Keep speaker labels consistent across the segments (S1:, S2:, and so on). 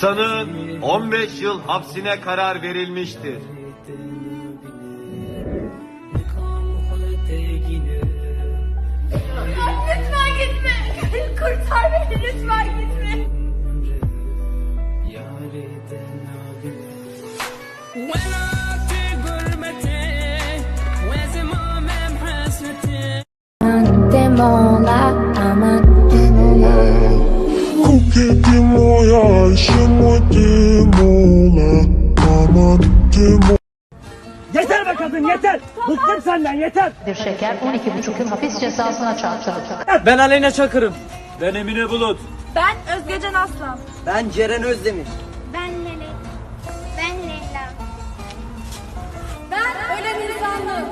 S1: Sanığın 15 yıl hapsine karar verilmiştir.
S2: Lütfen gitme. Kurtar beni lütfen gitme.
S3: Mola, amante mola.
S4: Kuketi moya ishimoti mola
S5: Yeter be kadın yeter. Bıktım senden yeter.
S6: Bir şeker 12,5 yıl hapis cezasına çarptırıldı.
S5: Ben Aleyna Çakır'ım. Ben Emine Bulut.
S2: Ben Özgecan Aslan.
S7: Ben Ceren Özdemir.
S2: Ben Melek. Ben Leyla. Ben Ölen İnsanlı.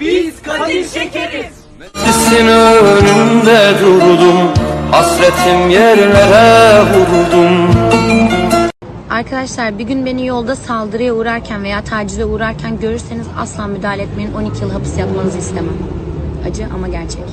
S5: Biz Kadir Şekeriz.
S8: Sesin önünde durdum Hasretim yerlere vurdum
S9: Arkadaşlar bir gün beni yolda saldırıya uğrarken veya tacize uğrarken görürseniz asla müdahale etmeyin. 12 yıl hapis yatmanızı istemem. Acı ama gerçek.